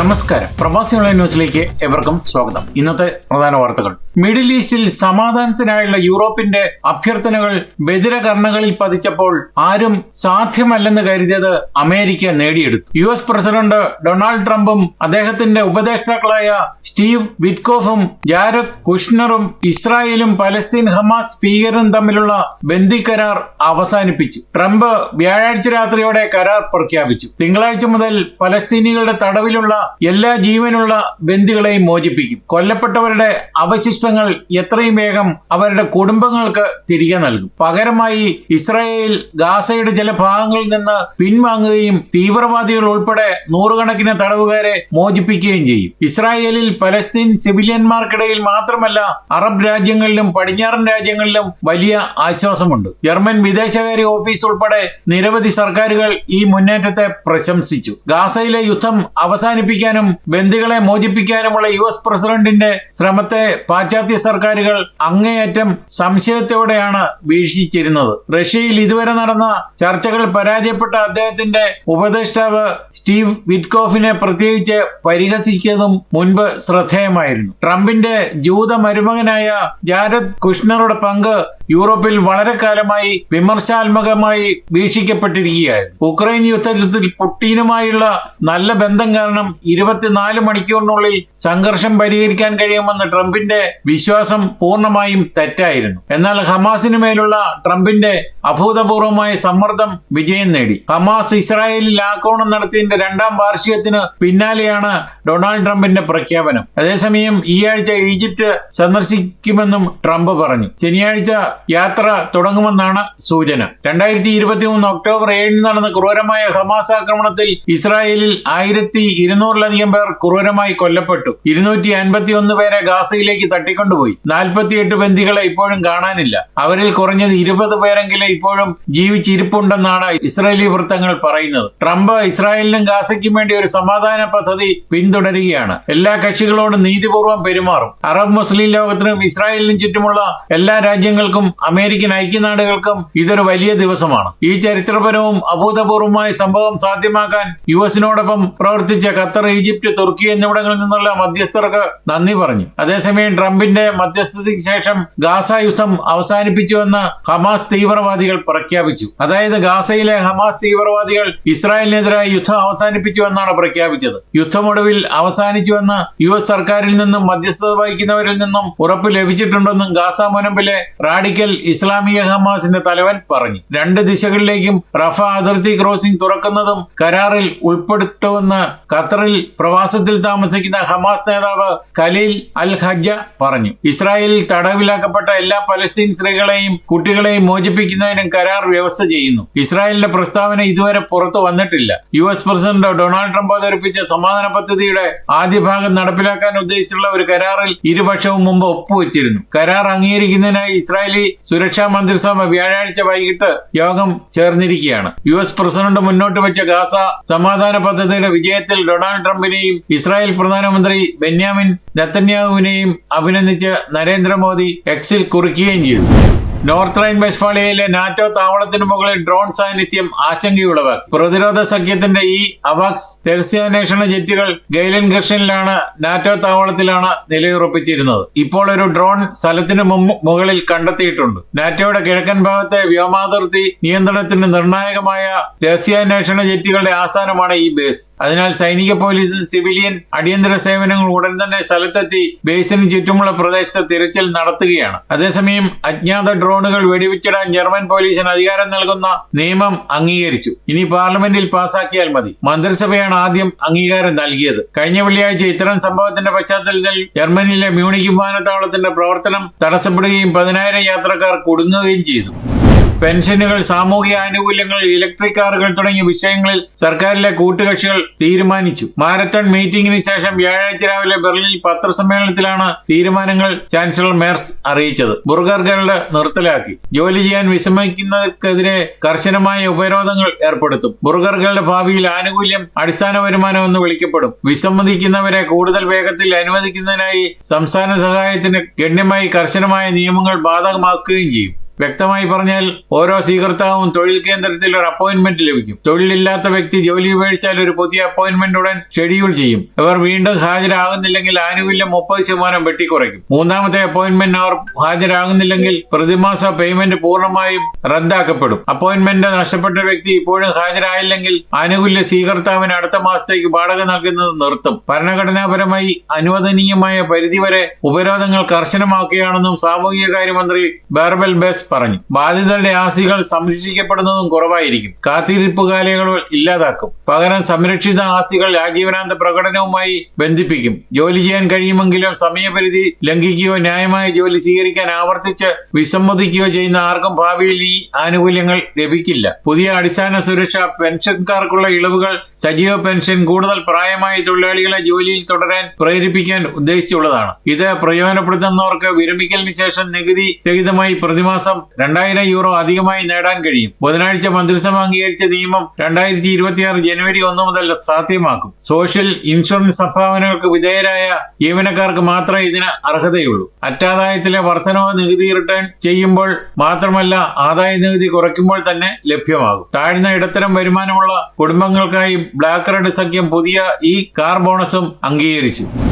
നമസ്കാരം. പ്രവാസി ഓൺലൈൻ ന്യൂസിലേക്ക് എവർക്കും സ്വാഗതം. ഇന്നത്തെ പ്രധാന വാർത്തകൾ. മിഡിൽ ഈസ്റ്റിൽ സമാധാനത്തിനായുള്ള യൂറോപ്പിന്റെ അഭ്യർത്ഥനകൾ ബദിരകർണകളിൽ പതിച്ചപ്പോൾ ആരും സാധ്യമല്ലെന്ന് കരുതിയത് അമേരിക്ക നേടിയെടുത്തു. യു എസ് പ്രസിഡന്റ് ഡൊണാൾഡ് ട്രംപും അദ്ദേഹത്തിന്റെ ഉപദേഷ്ടാക്കളായ സ്റ്റീവ് വിറ്റ്കോഫും ജാരദ് കുഷ്ണറും ഇസ്രായേലും പലസ്തീൻ ഹമാസ് ഭീകരരും തമ്മിലുള്ള ബന്ദി കരാർ അവസാനിപ്പിച്ചു. ട്രംപ് വ്യാഴാഴ്ച രാത്രിയോടെ കരാർ പ്രഖ്യാപിച്ചു. തിങ്കളാഴ്ച മുതൽ പലസ്തീനികളുടെ തടവിലുള്ള എല്ലാ ജീവനുള്ള ബന്ദികളെയും മോചിപ്പിക്കും. കൊല്ലപ്പെട്ടവരുടെ അവശിഷ്ടങ്ങൾ എത്രയും വേഗം അവരുടെ കുടുംബങ്ങൾക്ക് തിരികെ നൽകും. പകരമായി ഇസ്രായേൽ ഗാസയുടെ ചില ഭാഗങ്ങളിൽ നിന്ന് പിൻവാങ്ങുകയും തീവ്രവാദികൾ ഉൾപ്പെടെ നൂറുകണക്കിന് തടവുകാരെ മോചിപ്പിക്കുകയും ചെയ്യും. ഇസ്രായേലിൽ പലസ്തീൻ സിവിലിയന്മാർക്കിടയിൽ മാത്രമല്ല അറബ് രാജ്യങ്ങളിലും പടിഞ്ഞാറൻ രാജ്യങ്ങളിലും വലിയ ആശ്വാസമുണ്ട്. ജർമ്മൻ വിദേശകാര്യ ഓഫീസ് ഉൾപ്പെടെ നിരവധി സർക്കാരുകൾ ഈ മുന്നേറ്റത്തെ പ്രശംസിച്ചു. ഗാസയിലെ യുദ്ധം അവസാനിപ്പിക്കാനും ബന്ദികളെ മോചിപ്പിക്കാനുമുള്ള യു എസ് പ്രസിഡന്റിന്റെ ശ്രമത്തെ പാശ്ചാത്യ സർക്കാരുകൾ അങ്ങേയറ്റം സംശയത്തോടെയാണ് വീക്ഷിച്ചിരുന്നത്. റഷ്യയിൽ ഇതുവരെ നടന്ന ചർച്ചകൾ പരാജയപ്പെട്ട അദ്ദേഹത്തിന്റെ ഉപദേഷ്ടാവ് സ്റ്റീവ് വിറ്റ്കോഫിനെ പ്രത്യേകിച്ച് പരിഹസിക്കുന്നതും മുൻപ് ശ്രദ്ധേയമായിരുന്നു. ട്രംപിന്റെ ജൂത മരുമകനായ ജാരദ് കുഷ്ണറുടെ പങ്ക് യൂറോപ്പിൽ വളരെ കാലമായി വിമർശാത്മകമായി വീക്ഷിക്കപ്പെട്ടിരിക്കുകയായിരുന്നു. ഉക്രൈൻ യുദ്ധത്തിൽ പുട്ടീനുമായുള്ള നല്ല ബന്ധം കാരണം ഇരുപത്തിനാല് മണിക്കൂറിനുള്ളിൽ സംഘർഷം പരിഹരിക്കാൻ കഴിയുമെന്ന ട്രംപിന്റെ വിശ്വാസം പൂർണമായും തെറ്റായിരുന്നു. എന്നാൽ ഹമാസിന് മേലുള്ള ട്രംപിന്റെ അഭൂതപൂർവമായ സമ്മർദ്ദം വിജയം നേടി. ഹമാസ് ഇസ്രായേലിൽ ആക്രമണം നടത്തിയതിന്റെ രണ്ടാം വാർഷികത്തിന് പിന്നാലെയാണ് ഡൊണാൾഡ് ട്രംപിന്റെ പ്രഖ്യാപനം. അതേസമയം ഈ ആഴ്ച ഈജിപ്ത് സന്ദർശിക്കുമെന്നും ട്രംപ് പറഞ്ഞു. ശനിയാഴ്ച യാത്ര തുടങ്ങുമെന്നാണ് സൂചന. രണ്ടായിരത്തി ഇരുപത്തി മൂന്ന് ഒക്ടോബർ ഏഴിന് നടന്ന ക്രൂരമായ ഹമാസ് ആക്രമണത്തിൽ ഇസ്രായേലിൽ ആയിരത്തി ഇരുന്നൂറിലധികം പേർ ക്രൂരമായി കൊല്ലപ്പെട്ടു. ഇരുന്നൂറ്റി അൻപത്തി ഒന്ന് പേരെ ഗാസയിലേക്ക് തട്ടിക്കൊണ്ടുപോയി. നാൽപ്പത്തിയെട്ട് ബന്ദികളെ ഇപ്പോഴും കാണാനില്ല. അവരിൽ കുറഞ്ഞത് ഇരുപത് പേരെങ്കിലും ഇപ്പോഴും ജീവിച്ചിരിപ്പുണ്ടെന്നാണ് ഇസ്രായേലി വൃത്തങ്ങൾ പറയുന്നത്. ട്രംപ് ഇസ്രായേലിനും ഗാസയ്ക്കും വേണ്ടി ഒരു സമാധാന പദ്ധതി പിന്തുടരുകയാണ്. എല്ലാ കക്ഷികളോടും നീതിപൂർവം പെരുമാറും. അറബ് മുസ്ലിം ലോകത്തിനും ഇസ്രായേലിനും ചുറ്റുമുള്ള എല്ലാ രാജ്യങ്ങൾക്കും അമേരിക്കൻ ഐക്യനാടുകൾക്കും ഇതൊരു വലിയ ദിവസമാണ്. ഈ ചരിത്രപരവും അഭൂതപൂർവമായ സംഭവം സാധ്യമാക്കാൻ യു എസിനോടൊപ്പം പ്രവർത്തിച്ച ഖത്തർ ഈജിപ്ത് തുർക്കി എന്നിവിടങ്ങളിൽ നിന്നുള്ള മധ്യസ്ഥർക്ക് നന്ദി പറഞ്ഞു. അതേസമയം ട്രംപിന്റെ മധ്യസ്ഥതയ്ക്ക് ശേഷം ഗാസ യുദ്ധം അവസാനിപ്പിച്ചുവെന്ന് ഹമാസ് തീവ്രവാദികൾ പ്രഖ്യാപിച്ചു. അതായത് ഗാസയിലെ ഹമാസ് തീവ്രവാദികൾ ഇസ്രായേലിനെതിരായി യുദ്ധം അവസാനിപ്പിച്ചുവെന്നാണ് പ്രഖ്യാപിച്ചത്. യുദ്ധമൊടുവിൽ അവസാനിച്ചുവെന്ന് യു എസ് സർക്കാരിൽ നിന്നും മധ്യസ്ഥത വഹിക്കുന്നവരിൽ നിന്നും ഉറപ്പ് ലഭിച്ചിട്ടുണ്ടെന്നും ഗാസ മുനമ്പിലെ റാഡിക്കൽ ഇസ്ലാമിക ഹമാസിന്റെ തലവൻ പറഞ്ഞു രണ്ട് ദിശകളിലേക്കും റഫ അതിർത്തി ക്രോസിംഗ് തുറക്കുന്നതും കരാറിൽ ഉൾപ്പെടുത്തുമെന്ന് ഖത്തറിൽ പ്രവാസത്തിൽ താമസിക്കുന്ന ഹമാസ് നേതാവ് ഖലീൽ അൽ ഹജ്ജ പറഞ്ഞു. ഇസ്രായേലിൽ തടവിലാക്കപ്പെട്ട എല്ലാ പലസ്തീൻ സ്ത്രീകളെയും കുട്ടികളെയും മോചിപ്പിക്കുന്നതിനും കരാർ വ്യവസ്ഥ ചെയ്യുന്നു. ഇസ്രായേലിന്റെ പ്രസ്താവന ഇതുവരെ പുറത്തു വന്നിട്ടില്ല. U S president Donald Trump അവതരിപ്പിച്ച സമാധാന പദ്ധതിയുടെ ആദ്യ ഭാഗം നടപ്പിലാക്കാൻ ഉദ്ദേശിച്ചുള്ള ഒരു കരാറിൽ ഇരുപക്ഷവും മുമ്പ് ഒപ്പുവെച്ചിരുന്നു. കരാർ അംഗീകരിക്കുന്നതിനായി ഇസ്രായേലി സുരക്ഷാ മന്ത്രിസഭ വ്യാഴാഴ്ച വൈകിട്ട് യോഗം ചേർന്നിരിക്കുകയാണ്. യു എസ് പ്രസിഡന്റ് മുന്നോട്ട് വെച്ച ഗാസ സമാധാന പദ്ധതിയുടെ വിജയത്തിൽ ഡൊണാൾഡ് ട്രംപിനെയും ഇസ്രായേൽ പ്രധാനമന്ത്രി ബെന്യാമിൻ നെത്തന്യാഹുവിനെയും അഭിനന്ദിച്ച് നരേന്ദ്രമോദി എക്സിൽ കുറിക്കുകയും ചെയ്തു. നോർത്ത് റൈൻ വെസ്റ്റ്ഫാളിയയിലെ നാറ്റോ താവളത്തിന് മുകളിൽ ഡ്രോൺ സാന്നിധ്യം ആശങ്കയുളവാക്കി പ്രതിരോധ സഖ്യത്തിന്റെ ഈ അവാക്സ് രഹസ്യാന്വേഷണ ജെറ്റുകൾ ഗൈലൻ ഘർഷനിലാണ് നാറ്റോ താവളത്തിലാണ് നിലയുറപ്പിച്ചിരുന്നത്. ഇപ്പോൾ ഒരു ഡ്രോൺ സ്ഥലത്തിനു മുകളിൽ കണ്ടെത്തിയിട്ടുണ്ട്. നാറ്റോയുടെ കിഴക്കൻ ഭാഗത്തെ വ്യോമാതിർത്തി നിയന്ത്രണത്തിന് നിർണായകമായ രഹസ്യാന്വേഷണ ജെറ്റുകളുടെ ആസ്ഥാനമാണ് ഈ ബേസ്. അതിനാൽ സൈനിക പോലീസും സിവിലിയൻ അടിയന്തര സേവനങ്ങൾ ഉടൻ തന്നെ സ്ഥലത്തെത്തി ബേസിന് ചുറ്റുമുള്ള പ്രദേശത്ത് തിരച്ചിൽ നടത്തുകയാണ്. അതേസമയം അജ്ഞാത ഡ്രോണുകൾ വെടിവെച്ചിടാൻ ജർമ്മൻ പോലീസിന് അധികാരം നൽകുന്ന നിയമം അംഗീകരിച്ചു. ഇനി പാർലമെന്റിൽ പാസാക്കിയാൽ മതി. മന്ത്രിസഭയാണ് ആദ്യം അംഗീകാരം നൽകിയത്. കഴിഞ്ഞ വെള്ളിയാഴ്ച ഇത്തരം സംഭവത്തിന്റെ പശ്ചാത്തലത്തിൽ ജർമ്മനിയിലെ മ്യൂണിക് വിമാനത്താവളത്തിന്റെ പ്രവർത്തനം തടസ്സപ്പെടുകയും പതിനായിരം യാത്രക്കാർ കുടുങ്ങുകയും ചെയ്തു. പെൻഷനുകൾ സാമൂഹിക ആനുകൂല്യങ്ങൾ ഇലക്ട്രിക് കാറുകൾ തുടങ്ങിയ വിഷയങ്ങളിൽ സർക്കാരിലെ കൂട്ടുകക്ഷികൾ തീരുമാനിച്ചു. മാരത്തൺ മീറ്റിംഗിന് ശേഷം വ്യാഴാഴ്ച രാവിലെ ബെർലിനിൽ പത്രസമ്മേളനത്തിലാണ് തീരുമാനങ്ങൾ ചാൻസലർ മേർസ് അറിയിച്ചത്. ബുർഗർഗറുടെ നിർത്തലാക്കി. ജോലി ചെയ്യാൻ വിസമ്മതിക്കുന്നവർക്കെതിരെ കർശനമായ ഉപരോധങ്ങൾ ഏർപ്പെടുത്തും. ബുർഗറുകളുടെ ഭാവിയിൽ ആനുകൂല്യം അടിസ്ഥാന വരുമാനം എന്ന് വിളിക്കപ്പെടും. വിസമ്മതിക്കുന്നവരെ കൂടുതൽ വേഗത്തിൽ അനുവദിക്കുന്നതിനായി സംസ്ഥാന സഹായത്തിന് ഗണ്യമായി കർശനമായ നിയമങ്ങൾ ബാധകമാക്കുകയും ചെയ്യും. വ്യക്തമായി പറഞ്ഞാൽ ഓരോ സ്വീകർത്താവും തൊഴിൽ കേന്ദ്രത്തിൽ ഒരു അപ്പോയിന്റ്മെന്റ് ലഭിക്കും. തൊഴിലില്ലാത്ത വ്യക്തി ജോലി ഉപേക്ഷിച്ചാൽ ഒരു പുതിയ അപ്പോയിന്റ്മെന്റ് ഉടൻ ഷെഡ്യൂൾ ചെയ്യും. ഇവർ വീണ്ടും ഹാജരാകുന്നില്ലെങ്കിൽ ആനുകൂല്യം മുപ്പത് ശതമാനം വെട്ടിക്കുറയ്ക്കും. മൂന്നാമത്തെ അപ്പോയിന്റ്മെന്റ് അവർ ഹാജരാകുന്നില്ലെങ്കിൽ പ്രതിമാസ പേയ്മെന്റ് പൂർണമായും റദ്ദാക്കപ്പെടും. അപ്പോയിന്റ്മെന്റ് നഷ്ടപ്പെട്ട വ്യക്തി ഇപ്പോഴും ഹാജരായില്ലെങ്കിൽ ആനുകൂല്യ സ്വീകർത്താവിന് അടുത്ത മാസത്തേക്ക് വാടക നൽകുന്നത് നിർത്തും. ഭരണഘടനാപരമായി അനുവദനീയമായ പരിധിവരെ ഉപരോധങ്ങൾ കർശനമാക്കുകയാണെന്നും സാമൂഹികകാര്യമന്ത്രി ബാർബൽ ബെസ് പറഞ്ഞു. ബാധിതരുടെ ആസികൾ സംരക്ഷിക്കപ്പെടുന്നതും കുറവായിരിക്കും. കാത്തിരിപ്പ് കാലയളവ് ഇല്ലാതാക്കും. പകരം സംരക്ഷിത ആസികൾ രാജീവനാന്ത പ്രകടനവുമായി ബന്ധിപ്പിക്കും. ജോലി ചെയ്യാൻ കഴിയുമെങ്കിലും സമയപരിധി ലംഘിക്കുകയോ ന്യായമായ ജോലി സ്വീകരിക്കാൻ ആവർത്തിച്ച് വിസമ്മതിക്കുകയോ ചെയ്യുന്ന ആർക്കും ഭാവിയിൽ ഈ ആനുകൂല്യങ്ങൾ ലഭിക്കില്ല. പുതിയ അടിസ്ഥാന സുരക്ഷ പെൻഷൻകാർക്കുള്ള ഇളവുകൾ സജീവ പെൻഷൻ കൂടുതൽ പ്രായമായ തൊഴിലാളികളെ ജോലിയിൽ തുടരാൻ പ്രേരിപ്പിക്കാൻ ഉദ്ദേശിച്ചുള്ളതാണ്. ഇത് പ്രയോജനപ്പെടുത്തുന്നവർക്ക് വിരമിക്കലിന് ശേഷം നികുതി രഹിതമായി പ്രതിമാസം രണ്ടായിരം യൂറോ അധികമായി നേടാൻ കഴിയും. ബുധനാഴ്ച മന്ത്രിസഭ അംഗീകരിച്ച നിയമം രണ്ടായിരത്തി ഇരുപത്തിയാറ് ജനുവരി ഒന്ന് മുതൽ സാധ്യമാക്കും. സോഷ്യൽ ഇൻഷുറൻസ് സംഭാവനകൾക്ക് വിധേയരായ ജീവനക്കാർക്ക് മാത്രമേ ഇതിന് അർഹതയുള്ളൂ. അറ്റാദായത്തിലെ വർധനവ് നികുതി റിട്ടേൺ ചെയ്യുമ്പോൾ മാത്രമല്ല ആദായ നികുതി കുറയ്ക്കുമ്പോൾ തന്നെ ലഭ്യമാകും. താഴ്ന്ന ഇടത്തരം വരുമാനമുള്ള കുടുംബങ്ങൾക്കായി ബ്ലാക്ക് റെഡ് സഖ്യം പുതിയ ഈ കാർ ബോണസും അംഗീകരിച്ചു.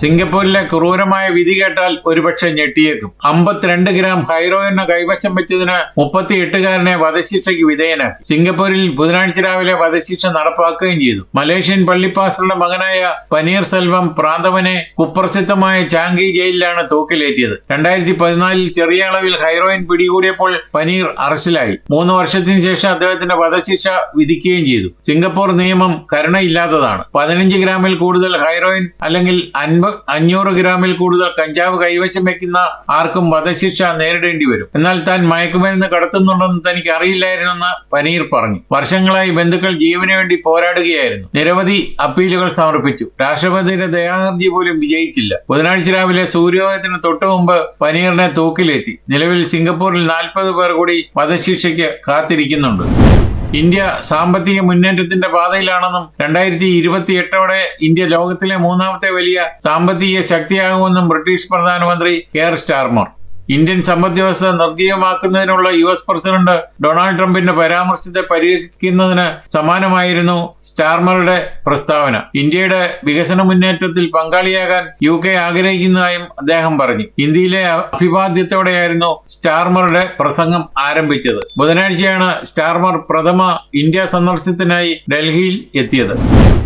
സിംഗപ്പൂരിലെ ക്രൂരമായ വിധി കേട്ടാൽ ഒരുപക്ഷെ ഞെട്ടിയേക്കും. അമ്പത്തിരണ്ട് ഗ്രാം ഹൈറോയിന് കൈവശം വെച്ചതിന് മുപ്പത്തി എട്ടുകാരനെ വധശിക്ഷയ്ക്ക് വിധേയനാക്കി. സിംഗപ്പൂരിൽ ബുധനാഴ്ച രാവിലെ വധശിക്ഷ നടപ്പാക്കുകയും ചെയ്തു. മലേഷ്യൻ പള്ളിപ്പാസ്റ്ററുടെ മകനായ പനീർ സെൽവം പ്രാന്തവനെ കുപ്രസിദ്ധമായ ചാങ്കി ജയിലിലാണ് തൂക്കിലേറ്റിയത്. രണ്ടായിരത്തി പതിനാലിൽ ചെറിയ അളവിൽ ഹൈറോയിൻ പിടികൂടിയപ്പോൾ പനീർ അറസ്റ്റിലായി. മൂന്ന് വർഷത്തിന് ശേഷം അദ്ദേഹത്തിന്റെ വധശിക്ഷ വിധിക്കുകയും ചെയ്തു. സിംഗപ്പൂർ നിയമം കരുണയില്ലാത്തതാണ്. പതിനഞ്ച് ഗ്രാമിൽ കൂടുതൽ ഹൈറോയിൻ അല്ലെങ്കിൽ അൻപത് അഞ്ഞൂറ് ഗ്രാമിൽ കൂടുതൽ കഞ്ചാവ് കൈവശം വെക്കുന്ന ആർക്കും വധശിക്ഷ നേരിടേണ്ടി വരും. എന്നാൽ താൻ മയക്കുമരുന്ന് കടത്തുന്നുണ്ടെന്ന് തനിക്ക് അറിയില്ലായിരുന്നെന്ന് പനീർ പറഞ്ഞു. വർഷങ്ങളായി ബന്ധുക്കൾ ജീവന് വേണ്ടി പോരാടുകയായിരുന്നു. നിരവധി അപ്പീലുകൾ സമർപ്പിച്ചു. രാഷ്ട്രപതിയുടെ ദയാഹർജി പോലും വിജയിച്ചില്ല. ബുധനാഴ്ച രാവിലെ സൂര്യോദയത്തിന് തൊട്ടു മുമ്പ് പനീറിനെ തൂക്കിലേറ്റി. നിലവിൽ സിംഗപ്പൂരിൽ നാൽപ്പത് പേർ കൂടി വധശിക്ഷയ്ക്ക് കാത്തിരിക്കുന്നുണ്ട്. ഇന്ത്യ സാമ്പത്തിക മുന്നേറ്റത്തിന്റെ പാതയിലാണെന്നും രണ്ടായിരത്തി ഇരുപത്തി എട്ടോടെ ഇന്ത്യ ലോകത്തിലെ മൂന്നാമത്തെ വലിയ സാമ്പത്തിക ശക്തിയാകുമെന്നും ബ്രിട്ടീഷ് പ്രധാനമന്ത്രി കെയർ സ്റ്റാർമർ ഇന്ത്യൻ സമ്പദ് വ്യവസ്ഥ നിർജീവമാക്കുന്നതിനുള്ള യു എസ് പ്രസിഡന്റ് ഡൊണാൾഡ് ട്രംപിന്റെ പരാമർശത്തെ പരിഹസിക്കുന്നതിന് സമാനമായിരുന്നു സ്റ്റാർമറുടെ പ്രസ്താവന. ഇന്ത്യയുടെ വികസന മുന്നേറ്റത്തിൽ പങ്കാളിയാകാൻ യു കെ ആഗ്രഹിക്കുന്നതായും അദ്ദേഹം പറഞ്ഞു. ഇന്ത്യയിലെ അഭിവാദ്യത്തോടെയായിരുന്നു സ്റ്റാർമറുടെ പ്രസംഗം ആരംഭിച്ചത്. ബുധനാഴ്ചയാണ് സ്റ്റാർമർ പ്രഥമ ഇന്ത്യ സന്ദർശനത്തിനായി ഡൽഹിയിൽ എത്തിയത്.